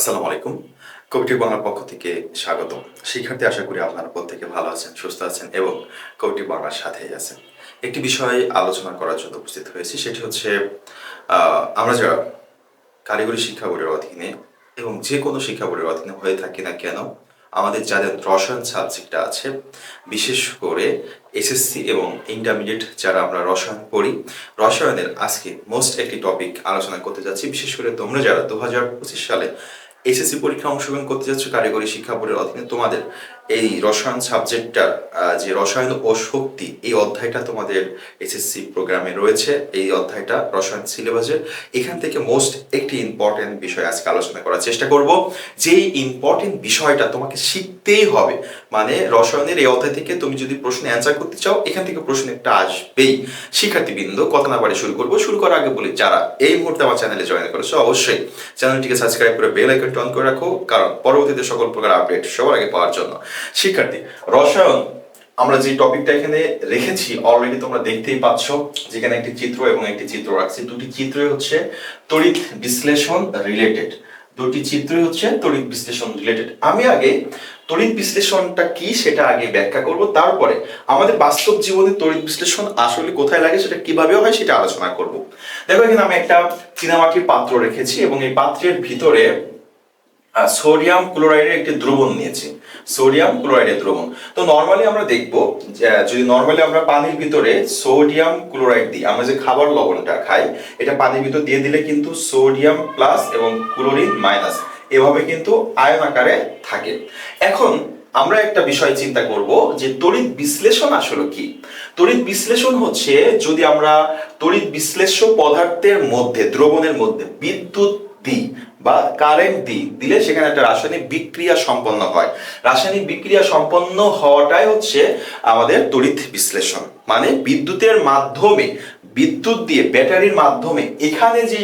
আসসালামু আলাইকুম। কবিটি বাংলার পক্ষ থেকে স্বাগত। শিক্ষার্থী, আশা করি আপনারা প্রত্যেকে ভালো আছেন, সুস্থ আছেন এবং কবিটি বাংলার সাথেই আছেন। একটি বিষয় আলোচনা করার জন্য উপস্থিত হয়েছি, সেটি হচ্ছে আমরা যারা কারিগরি শিক্ষা বোর্ডের অধীনে এবং যে কোনো শিক্ষা বোর্ডের অধীনে হয়ে থাকি না কেন, আমাদের যাদের রসায়ন সাবজেক্টটা আছে, বিশেষ করে এসএসসি এবং ইন্টারমিডিয়েট যারা আমরা রসায়ন পড়ি, রসায়নের আজকে মোস্ট একটি টপিক আলোচনা করতে যাচ্ছি। বিশেষ করে তোমরা যারা দু সালে এসএসসি পরীক্ষা অংশগ্রহণ করতে যাচ্ছ, কারিগরি শিক্ষা বোর্ডের অধীনে তোমাদের এই রসায়ন সাবজেক্টটা যে রসায়ন ও শক্তি, এই অধ্যায়টা তোমাদের এসএসসি প্রোগ্রামে রয়েছে। এই অধ্যায়টা রসায়ন সিলেবাসের এখান থেকে মোস্ট একটি ইম্পর্টেন্ট বিষয় আজকে আলোচনা করার চেষ্টা করব। যে ইম্পর্টেন্ট বিষয়টা তোমাকে শিখতেই হবে মানে রসায়নের এই অধ্যায় থেকে তুমি যদি প্রশ্নে অ্যান্সার করতে চাও, এখান থেকে প্রশ্ন একটা আসবেই। শিক্ষার্থীবৃন্দ, কথা না বাড়ি শুরু করব। শুরু করার আগে বলি, যারা এই মুহূর্তে আমার চ্যানেলে জয়েন করেছ, অবশ্যই চ্যানেলটিকে সাবস্ক্রাইব করে বেল আইকনটি অন করে রাখো, কারণ পরবর্তীতে সকল প্রকার আপডেট সবার আগে পাওয়ার জন্য। শিক্ষার্থী, রসায়ন, আমরা যে টপিকটা এখানে রেখেছি অলরেডি তোমরা দেখতেই পাচ্ছ, যেখানে একটি চিত্র এবং একটি চিত্র রাখছি। দুটি চিত্রই হচ্ছে তড়িৎ বিশ্লেষণ রিলেটেড দুটি চিত্রই হচ্ছে তড়িৎ বিশ্লেষণ রিলেটেড আমি আগে তড়িৎ বিশ্লেষণটা কি সেটা আগে ব্যাখ্যা করব, তারপরে আমাদের বাস্তব জীবনে তড়িৎ বিশ্লেষণ আসলে কোথায় লাগে সেটা কীভাবে হয় সেটা আলোচনা করব। দেখো এখানে আমি একটা চীনামাটির পাত্র রেখেছি এবং এই পাত্রের ভিতরে সোডিয়াম ক্লোরাইডের একটি দ্রবণ নিয়েছি। সোডিয়াম ক্লোরাইডের দ্রবণ। তো নর্মালি আমরা দেখব যদি নর্মালি আমরা পানির ভিতরে সোডিয়াম ক্লোরাইড দিই, আমরা যে খাবার লবণটা খাই, এটা পানির ভিতর দিয়ে দিলে কিন্তু সোডিয়াম প্লাস এবং ক্লোরিন মাইনাস এভাবে কিন্তু আয়ন আকারে থাকে। এখন আমরা একটা বিষয় চিন্তা করব যে, তড়িৎ বিশ্লেষণ আসলে কি? তড়িৎ বিশ্লেষণ হচ্ছে যদি আমরা তড়িৎ বিশ্লেষ্য পদার্থের মধ্যে, দ্রবণের মধ্যে বিদ্যুৎ দিই বা কারেন্ট দিই দিলে সেখানে একটা রাসায়নিক বিক্রিয়া সম্পন্ন হয়। রাসায়নিক বিক্রিয়া সম্পন্ন হওয়াটাই হচ্ছে আমাদের তড়িৎ বিশ্লেষণ। মানে বিদ্যুতের মাধ্যমে, বিদ্যুৎ দিয়ে ব্যাটারির মাধ্যমে এখানে যে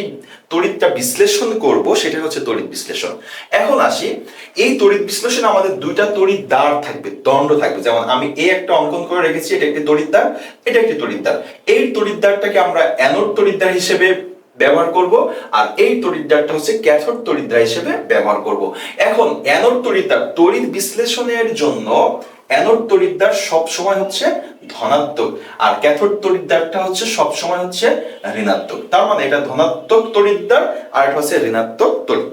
তড়িৎটা বিশ্লেষণ করব সেটা হচ্ছে তড়িৎ বিশ্লেষণ। এখন আসি, এই তড়িৎ বিশ্লেষণে আমাদের দুইটা তড়িৎ দ্বার থাকবে, দণ্ড থাকবে। যেমন আমি এই একটা অঙ্কন করে রেখেছি, এটা একটি তড়িৎ দ্বার, এটা একটি তড়িৎ দ্বার। এই তড়িৎ দ্বারটাকে আমরা অ্যানোড তড়িৎ দ্বার হিসেবে ব্যবহার করব, আর এই তড়িৎদ্বারটা হচ্ছে ক্যাথোড তড়িৎদ্বার হিসেবে ব্যবহার করব। এখন, অ্যানোড তড়িৎদ্বার তড়িৎ বিশ্লেষণের জন্য অ্যানোড তড়িৎদ্বার সব সময় হচ্ছে ধনাত্মক, আর ক্যাথোড তড়িৎদ্বারটা হচ্ছে সব সময় হচ্ছে ঋণাত্মক। তার মানে এটা ধনাত্মক তড়িৎদ্বার আর এটা হচ্ছে ঋণাত্মক তড়িৎদ্বার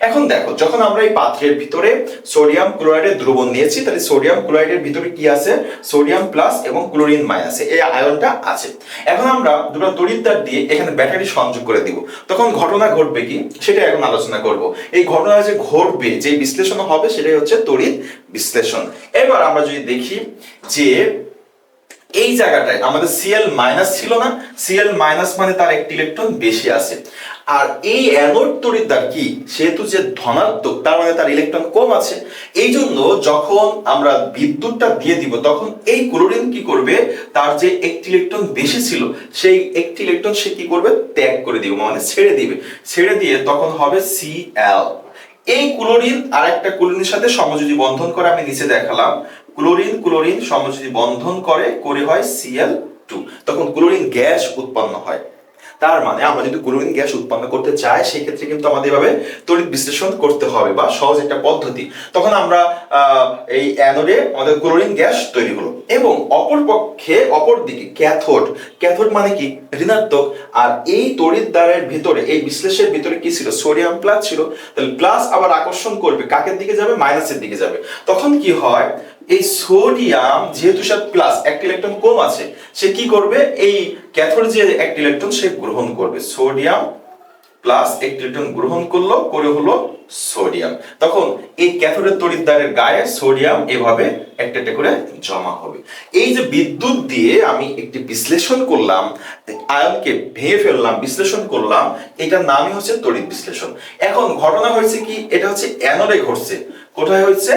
এখন দেখো, যখন আমরা এই পাত্রের ভিতরে সোডিয়াম ক্লোরাইডের দ্রবণ নিয়েছি, তাহলে সোডিয়াম ক্লোরাইডের ভিতরে কি আছে? সোডিয়াম প্লাস এবং ক্লোরিন মাইনাসে, এই আয়নটা আছে। এখন আমরা দুটো তড়িৎদ্বার দিয়ে এখানে ব্যাটারি সংযোগ করে দিব। তখন ঘটনা ঘটবে কি? সেটা এখন আলোচনা করব। এই ঘটনা যে ঘটবে, যে বিশ্লেষণ হবে, সেটাই হচ্ছে তড়িৎ বিশ্লেষণ। এবার আমরা যদি দেখি যে এই জায়গাটায় আমাদের সিএল মাইনাস ছিল না। সিএল মাইনাস মানে তার একটি ইলেকট্রন বেশি আছে। আর এই অ্যানোড তড়িৎদ্বার কি? সেহেতু যে ধনাত্মক, তার মানে তার ইলেকট্রন কম আছে। এই জন্য যখন আমরা বিদ্যুৎটা দিয়ে দিব, তখন এই ক্লোরিন কি করবে? তার যে একটি ইলেকট্রন বেশি ছিল, সেই একটি ইলেকট্রন সে কি করবে? ত্যাগ করে দিবে মানে ছেড়ে দিবে। ছেড়ে দিয়ে তখন হবে সিএল এই ক্লোরিন আর একটা ক্লোরিনের সাথে সমযোজী বন্ধন করে আমি নিচে দেখালাম। ক্লোরিন ক্লোরিন সমযোজী বন্ধন করে করে হয় সিএল টু তখন ক্লোরিন গ্যাস উৎপন্ন হয়। তার মানে আমরা যদি ক্লোরিন গ্যাস উৎপন্ন করতে চাই, সেই ক্ষেত্রে কিন্তু আমাদের এভাবে তড়িৎ বিশ্লেষণ করতে হবে বা সহজ একটা পদ্ধতি। তখন আমরা এই অ্যানোডে আমাদের ক্লোরিন গ্যাস তৈরি হলো এবং অপর পক্ষে অপর দিকে ক্যাথোড। ক্যাথোড মানে কি? ঋণাত্মক। আর এই তড়িৎ দ্বারের ভিতরে, এই বিশ্লেষের ভিতরে কি ছিল? সোডিয়াম প্লাস ছিল। তাহলে প্লাস আবার আকর্ষণ করবে কাকের দিকে যাবে? মাইনাসের দিকে যাবে। তখন কি হয়? এই সোডিয়াম যেহেতু সে প্লাস, একটা ইলেকট্রন কম আছে, সে কি করবে? এই ক্যাথোড যে একটা ইলেকট্রন সে গ্রহণ করবে, সোডিয়াম প্লাস একটি ইলেকট্রন গ্রহণ করল, করে হলো সোডিয়াম। তখন এই ক্যাথোডের তড়িৎদ্বারের গায়ে সোডিয়াম এভাবে একটা একটা করে জমা হবে। এই যে বিদ্যুৎ দিয়ে আমি একটি বিশ্লেষণ করলাম, আয়নকে ভেঙে ফেললাম, বিশ্লেষণ করলাম, এটার নামই হচ্ছে তড়িৎ বিশ্লেষণ। এখন ঘটনা হয়েছে কি, এটা হচ্ছে অ্যানোডে ঘটছে। কোথায় হয়েছে?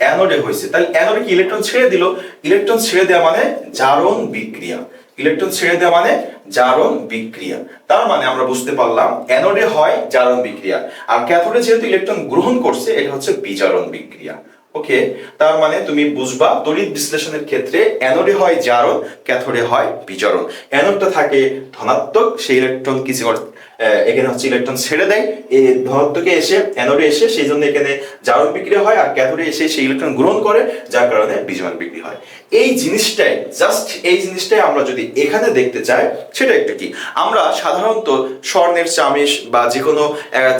অ্যানোডে হয়েছে। তাহলে অ্যানোডে কি ইলেকট্রন ছেড়ে দিল? ইলেকট্রন ছেড়ে দেওয়া মানে জারণ বিক্রিয়া। ইলেকট্রন ছেড়ে দেওয়া মানে জারণ বিক্রিয়া। তার মানে আমরা বুঝতে পারলাম অ্যানোডে হয় জারণ বিক্রিয়া। আর ক্যাথোডে যেহেতু ইলেকট্রন গ্রহণ করছে, এটা হচ্ছে বিজারণ বিক্রিয়া। ওকে? তার মানে তুমি বুঝবা, তড়িৎ বিশ্লেষণের ক্ষেত্রে অ্যানোডে হয় জারণ, ক্যাথোডে হয় বিজারণ। অ্যানোডটা থাকে ধনাত্মক, সেই ইলেকট্রন কিছু এখানে হচ্ছে ইলেকট্রন ছেড়ে দেয়। এই ধনাত্মকে এসে অ্যানোডে এসে সেই জন্য এখানে জারণ বিক্রিয়া হয় আর ক্যাথোডে এসে সেই ইলেকট্রন গ্রহণ করে, যার কারণে বিজয়ন বিক্রি হয়। এই জিনিসটাই জাস্ট এই জিনিসটাই আমরা যদি এখানে দেখতে চাই, সেটা একটু কি? আমরা সাধারণত স্বর্ণের চামিচ বা যে কোনো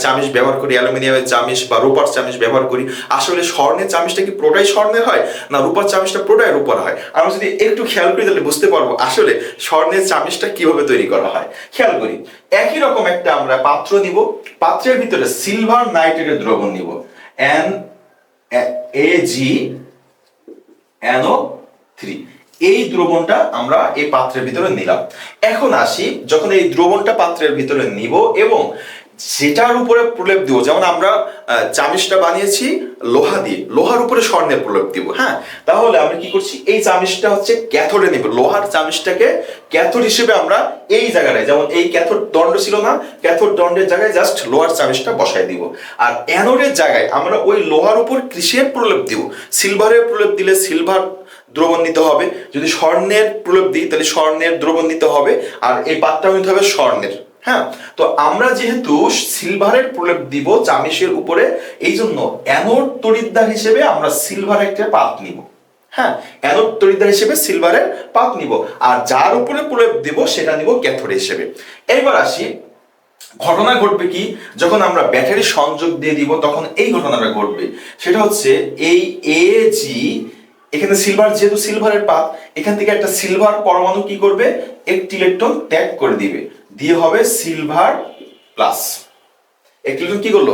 চামিচ ব্যবহার করি, অ্যালুমিনিয়ামের চামিচ বা রূপার চামিচ ব্যবহার করি। আসলে স্বর্ণের চামিচটা কি পুরোটাই স্বর্ণের হয়, না রূপার চামিচটা পুরোটাই রূপার হয়? আমরা যদি একটু খেয়াল করি তাহলে বুঝতে পারব আসলে স্বর্ণের চামিচটা কীভাবে তৈরি করা হয়। খেয়াল করি, একই রকম একটা আমরা পাত্র নিব পাত্রের ভিতরে সিলভার নাইট্রেটের দ্রবণ নিব। এন এ জি অ্যানো থ্রি এই দ্রবণটা আমরা এই পাত্রের ভিতরে নিলাম। এখন আসি, যখন এই দ্রবণটা পাত্রের ভিতরে নিব এবং সেটার উপরে প্রলেপ দিব। যেমন আমরা চামিচটা বানিয়েছি লোহা দিয়ে। লোহার উপরে স্বর্ণের প্রলেপ দিব হ্যাঁ? তাহলে আমরা কি করছি? এই চামিচটা হচ্ছে ক্যাথোডে নিব। লোহার চামিচটাকে ক্যাথোড হিসেবে আমরা এই জায়গাটায়, যেমন এই ক্যাথোড দণ্ড ছিল না, ক্যাথোড দণ্ডের জায়গায় জাস্ট লোহার চামিচটা বসাই দিব। আর অ্যানোডের জায়গায় আমরা ওই লোহার উপর কিসের প্রলেপ দিব। সিলভারের প্রলেপ দিলে সিলভার দ্রবণ নিতে হবে। যদি স্বর্ণের প্রলেপ দিই, তাহলে স্বর্ণের দ্রবণ নিতে হবে। আর এই পাতটা নিতে হবে স্বর্ণের। হ্যাঁ তো আমরা যেহেতু সিলভারের প্রলেপ দিব চামিচের উপরে, এই জন্য অ্যানোড তড়িৎদ্বার হিসেবে আমরা সিলভার একটা পাত নিব। হ্যাঁ অ্যানোড তড়িৎদ্বার হিসেবে সিলভারের পাত নিব। আর যার উপরে প্রলেপ দিব, সেটা নিব ক্যাথোড হিসেবে। এইবার আসি, ঘটনা ঘটবে কি? যখন আমরা ব্যাটারি সংযোগ দিয়ে দিব, তখন এই ঘটনাটা ঘটবে। সেটা হচ্ছে এই এ জি এখানে সিলভার যেহেতু সিলভারের পাত, এখান থেকে একটা সিলভার পরমাণু কি করবে? একটি ইলেকট্রন ত্যাগ করে দিবে। দিয়ে হবে সিলভার প্লাস ইলেকট্রন কি করল?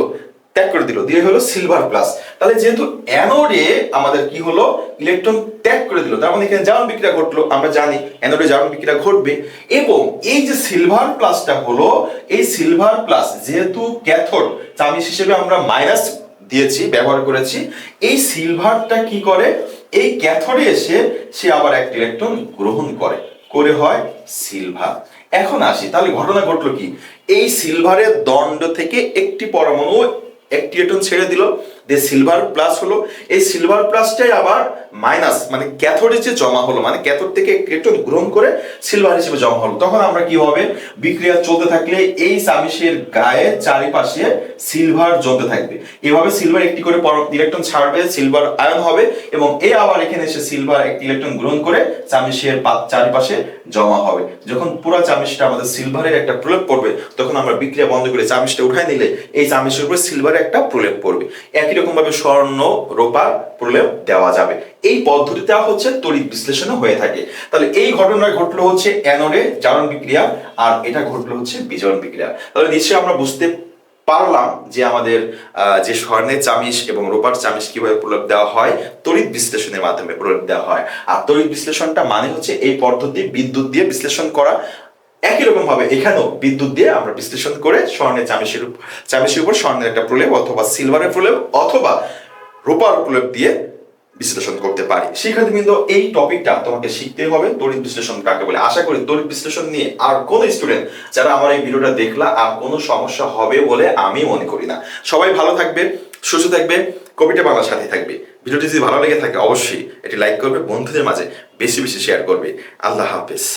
ত্যাগ করে দিল। দিয়ে হলো সিলভার প্লাস তাহলে যেহেতু অ্যানোডে আমাদের কি হলো? ইলেকট্রন ত্যাগ করে দিল। তার মানে এখানে জারণ বিক্রিয়া ঘটলো, আমরা জানি অ্যানোডে জারণ বিক্রিয়া ঘটবে। এবং এই যে সিলভার প্লাসটা হলো, এই সিলভার প্লাস যেহেতু ক্যাথোড চামিচ হিসেবে আমরা মাইনাস দিয়েছি, ব্যবহার করেছি, এই সিলভারটা কি করে? এই ক্যাথোডে এসে সে আবার একটা ইলেকট্রন গ্রহণ করে। করে হয় সিলভার এখন আসি তাহলে ঘটনা ঘটলো কি? এই সিলভারের দণ্ড থেকে একটি পরমাণু একটি ইলেকট্রন ছেড়ে দিল, দিয়ে সিলভার প্লাস হলো। এই সিলভার প্লাসটাই আবার মাইনাস মানে ক্যাথোডে যে জমা হলো মানে ক্যাথোড থেকে একটি গ্রহণ করে সিলভার হিসেবে জমা হলো। তখন আমরা কি হবে? বিক্রিয়া চলতে থাকলে এই চামিচের গায়ে চারিপাশে সিলভার জমতে থাকবে। এভাবে সিলভার একটি করে ইলেকট্রন ছাড়বে সিলভার আয়ন হবে, এবং এ আবার এখানে এসে সিলভার একটি ইলেকট্রন গ্রহণ করে চামিচের পা- চারিপাশে জমা হবে। যখন পুরো চামিচটা আমাদের সিলভারের একটা প্রলেপ পড়বে, তখন আমরা বিক্রিয়া বন্ধ করে চামিচটা উঠায় নিলে এই চামিচের উপরে সিলভারের একটা প্রলেপ পড়বে। একই রকম ভাবে স্বর্ণ রূপার প্রলেপ দেওয়া যাবে। এই পদ্ধতিটা হচ্ছে তড়িৎ বিশ্লেষণে হয়ে থাকে। তাহলে এই ঘটনা ঘটলো হচ্ছে অ্যানোডে জারণ বিক্রিয়া, আর এটা ঘটলো হচ্ছে বিজারণ বিক্রিয়া। তাহলে নিশ্চয়ই আমরা বুঝতে পারলাম যে আমাদের যে স্বর্ণের চামিচ এবং রোপার চামিচ কীভাবে প্রলেপ দেওয়া হয়, তড়িৎ বিশ্লেষণের মাধ্যমে প্রলেপ দেওয়া হয়। আর তড়িৎ বিশ্লেষণটা মানে হচ্ছে এই পদ্ধতি বিদ্যুৎ দিয়ে বিশ্লেষণ করা একই রকম ভাবে এখানেও বিদ্যুৎ দিয়ে আমরা বিশ্লেষণ করে স্বর্ণের চামিচের উপ- উপর স্বর্ণের একটা প্রলেপ অথবা সিলভারের প্রলেপ অথবা রূপার প্রলেপ দিয়ে বিশ্লেষণ করতে পারি। কিন্তু এই টপিকটা তোমাকে শিখতে হবে তড়িৎ বিশ্লেষণ কাকে বলে। আশা করি তড়িৎ বিশ্লেষণ নিয়ে আর কোন স্টুডেন্ট যারা আমার এই ভিডিওটা দেখলা আর কোনো সমস্যা হবে বলে আমি মনে করি না। সবাই ভালো থাকবে, সুস্থ থাকবে কবিটা বাংলার সাথে থাকবে। ভিডিওটি যদি ভালো লেগে থাকে অবশ্যই এটি লাইক করবে, বন্ধুদের মাঝে বেশি বেশি শেয়ার করবে। আল্লাহ হাফেজ।